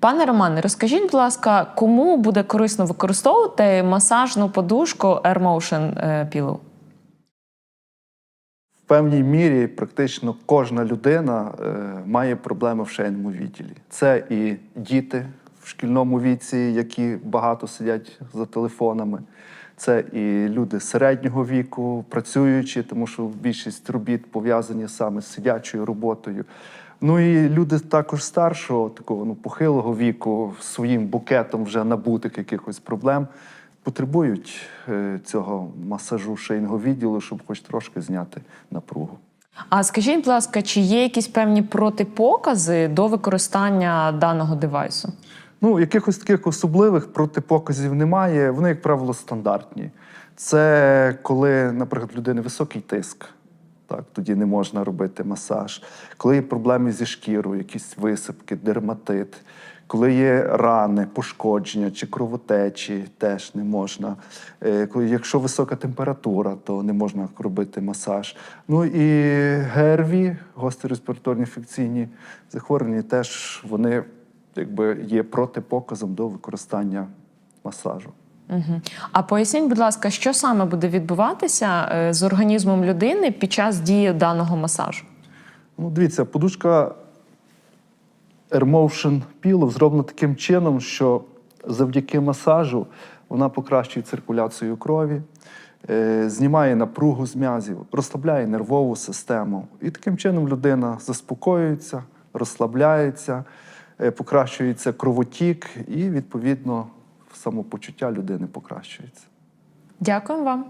Пане Романе, розкажіть, будь ласка, кому буде корисно використовувати масажну подушку Air Motion е, Pillow? В певній мірі практично кожна людина е, має проблеми в шейному відділі. Це і діти в шкільному віці, які багато сидять за телефонами. Це і люди середнього віку, працюючі, тому що більшість робіт пов'язані саме з сидячою роботою. Ну і люди також старшого, такого ну, похилого віку, своїм букетом вже набутих якихось проблем, потребують е, цього масажу шийного відділу, щоб хоч трошки зняти напругу. А скажіть, будь ласка, чи є якісь певні протипокази до використання даного девайсу? Ну, якихось таких особливих протипоказів немає. Вони, як правило, стандартні. Це коли, наприклад, людини високий тиск, так, тоді не можна робити масаж. Коли є проблеми зі шкірою, якісь висипки, дерматит, коли є рани, пошкодження чи кровотечі, теж не можна. Е, Якщо висока температура, то не можна робити масаж. Ну і ГРВІ, гострі респіраторні інфекційні захворювання, теж вони якби є протипоказом до використання масажу. Угу. А поясніть, будь ласка, що саме буде відбуватися е, з організмом людини під час дії даного масажу? Ну, дивіться, подушка AirMotion Pillow зроблена таким чином, що завдяки масажу вона покращує циркуляцію крові, е, знімає напругу з м'язів, розслабляє нервову систему. І таким чином людина заспокоюється, розслабляється, е, покращується кровотік, і відповідно самопочуття людини покращується. Дякую вам.